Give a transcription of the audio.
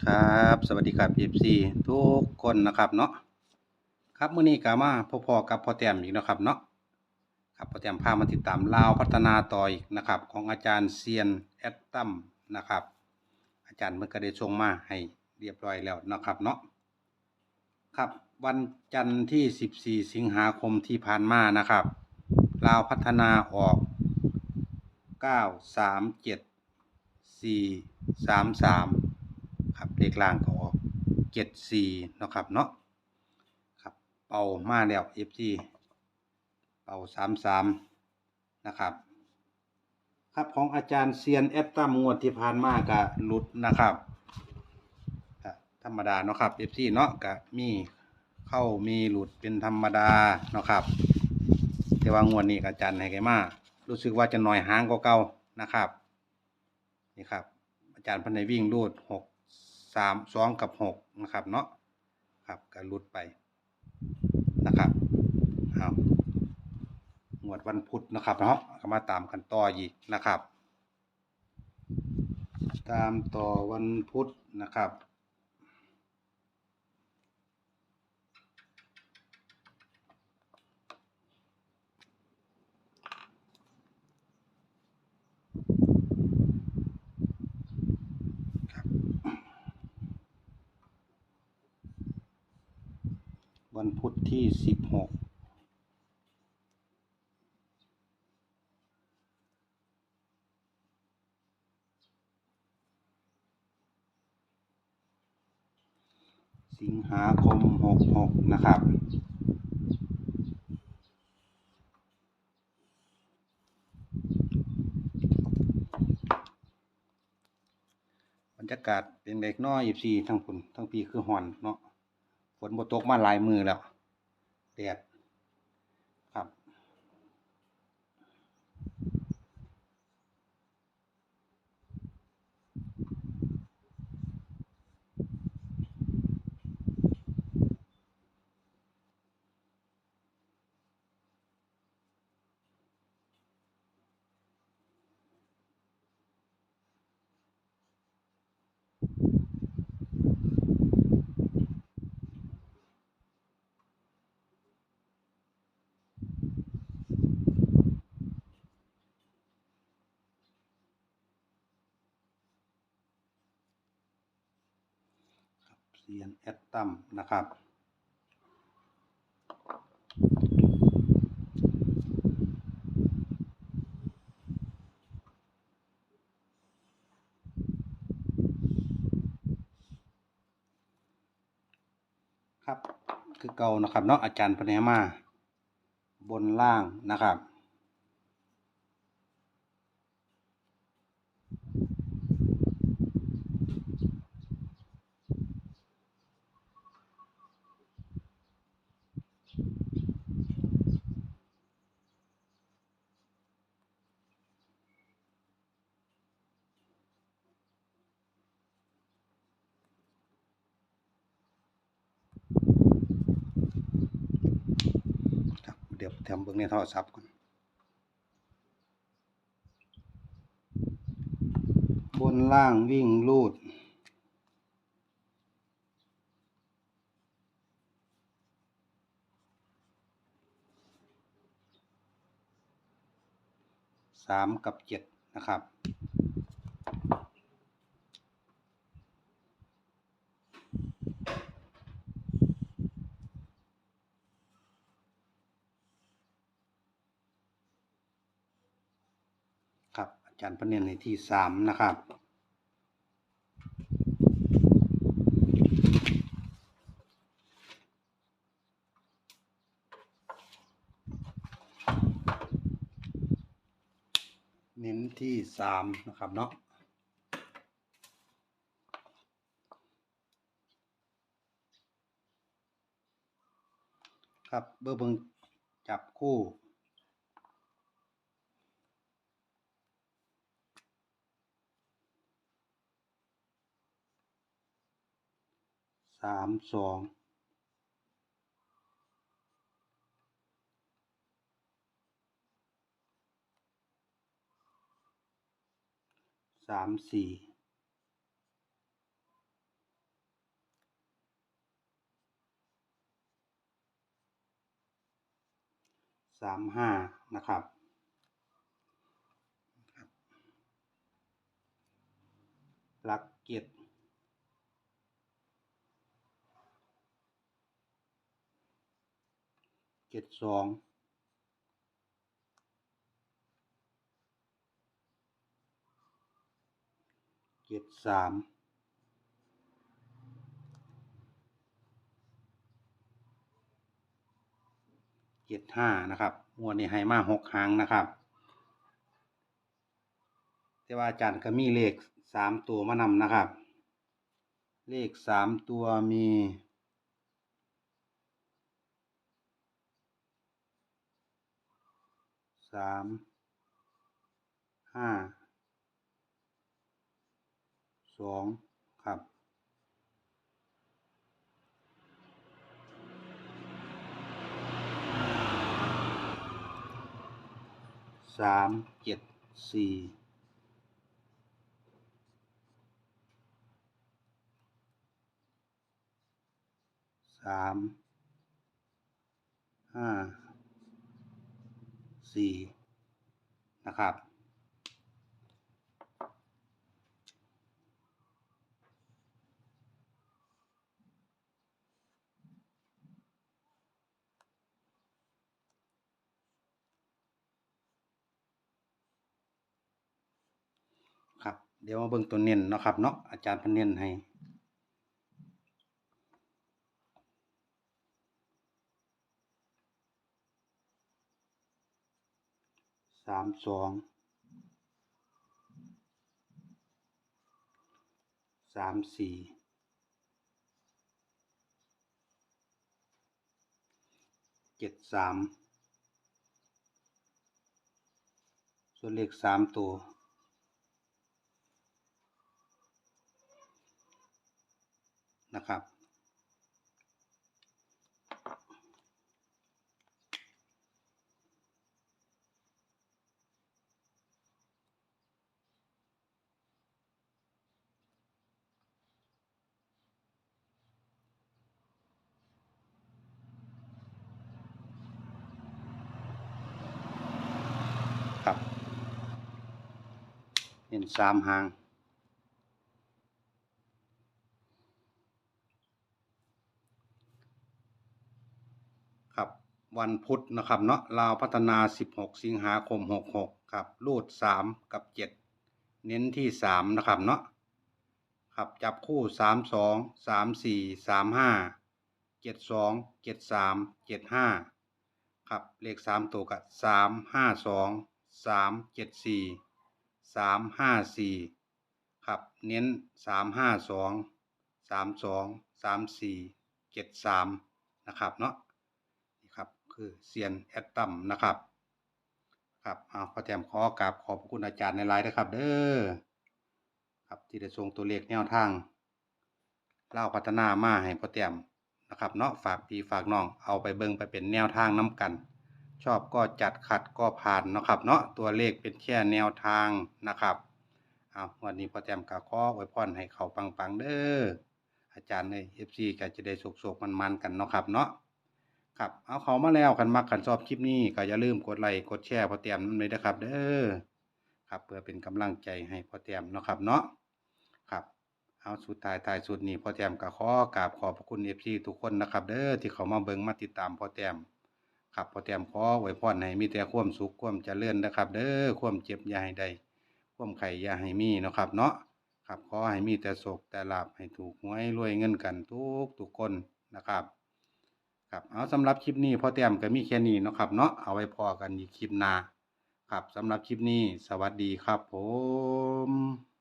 ครับสวัสดีครับ FC ทุกคนนะครับเนาะครับมื้อนี้ก็มาพอๆกับพ่อแต้มอีกนะครับเนาะครับพ่อแต้มพามาติดตามลาวพัฒนาต่ออีกนะครับ ของอาจารย์เซียนแอดตัมนะครับ อาจารย์เพิ่นก็ได้ส่งมาให้เรียบร้อยแล้วนะครับเนาะครับวันจันทร์ที่ 14 สิงหาคมที่ผ่านมานะครับลาวพัฒนาออก 937 433 ครับเลขล่างก็ออกเจ็ดสี่นะครับเนาะครับเป่ามาแล้ว FG เป่าสามสามนะครับ ครับของอาจารย์เซียนแอดตัมงวดที่ผ่านมาก็หลุดนะครับธรรมดาเนาะครับ FC เนาะก็มีเข้ามีหลุดเป็นธรรมดาเนาะครับแต่ว่างวดนี้ก็อาจารย์ให้ไกมารู้สึกว่าจะหน่อยหางกว่าเก่านะครับนี่ครับ อาจารย์พันในวิ่งรูดหก สามสองกับหกนะครับเนาะครับก็รุดไปนะครับเอางวดวันพุธนะครับเนาะก็มาตามกันต่ออีกนะครับ ตามต่อวันพุธนะครับ วันพุธที่สิบหกสิงหาคมหกหกนะครับ บรรยากาศเป็นเล็กน้อยอีซีทั้งฝุ่นทั้งปีคือหอนเนาะ ฝนบ่ตกมาหลายมือแล้วแดดครับ เซียนแอดตัมนะครับ ครับ คือเก่านะครับเนาะอาจารย์พเนมา บนล่างนะครับ ครับเดี๋ยวทำเบิ้งในโทรศัพท์ก่อนบนล่างวิ่งลูดสามกับเจ็ดนะครับ อาจารย์ประเนียนในที่สามนะครับเน้นที่สามนะครับเนาะครับเบอร์เบิงจับคู่ สามสองสามสี่สามห้านะครับหลักเกียรติ เจ็ดสองเจ็ดสามเจ็ดห้านะครับงวดนี้ให้มาหกหางนะครับ แต่ว่าอาจารย์ก็มีเลขสามตัวมานำนะครับ เลขสามตัวมี สามห้าสองครับ สามเจ็ดสี่สามห้า นะครับ ครับ เดี๋ยวมาเบิ่งตัวเน้นนะครับเนาะอาจารย์พันเน้นให้ สามสองสามสี่เจ็ดสามส่วนเลขสามตัวนะครับ เห็นสามหางครับวันพุธนะครับเนาะลาวพัฒนา 16 สิงหาคม 66 ครับรูด 3 กับ 7 เน้นที่ 3 นะครับเนาะครับจับคู่ 3 2 3 4 3 5 7 2 7 3 7 5 ครับเลข 3 ตัวกับ 3 5 2 3 7 4 3 5 4ครับ เน้น3 5 2 3 2 3 4 7 3นะครับเนาะนี่ครับคือเซียนแอดตัมนะครับครับเอาพอแถมขอกราบขอบคุณอาจารย์ในไลน์นะครับ เด้อครับที่ได้ส่งตัวเลขแนวทางเล่าพัฒนามาให้พอแต้มนะครับเนาะฝากพี่ฝากน้องเอาไปเบิ่งไปเป็นแนวทางน้กัน ชอบก็จัดขัดก็ผ่านนะครับ เนาะตัวเลขเป็นแค่แนวทางนะครับเอาวันนี้พอแต้มก็ขออวยพรให้เขาปังๆเด้ออาจารย์ในเอฟซีก็จะได้สุกๆมันๆกันเนาะครับเนาะครับเอาเขามาแล้วกันมักกันชอบคลิปนี้ก็อย่าลืมกดไลค์กดแชร์พอเตียมนั่นเลยนะครับ เด้อครับเพื่อเป็นกำลังใจให้พอเตียมเนาะครับเนาะครับเอาสุดท้ายท้ายสุดนี้พอเตียมก็ขอกราบขอบพระคุณเอฟซีทุกคนนะครับ เด้อที่เขามาเบิ่งมาติดตามพอเตียม ครับพอเตรียมขอไว้พรให้มีแต่ความสุขความเจริญนะครับ เด้อความเจ็บย่าให้ได้ความไข่ยาให้มีเนาะครับ เนาะครับขอให้มีแต่โศกแต่ลาบให้ถูกหวยรวยเงินกันทุกทุกคนนะครับครับเอาสำหรับคลิปนี้พอเตรียมก็มีแค่นี้เนาะครับ เนาะเอาไว้พอกันอีกคลิปหน้าครับสำหรับคลิปนี้ สวัสดีครับผม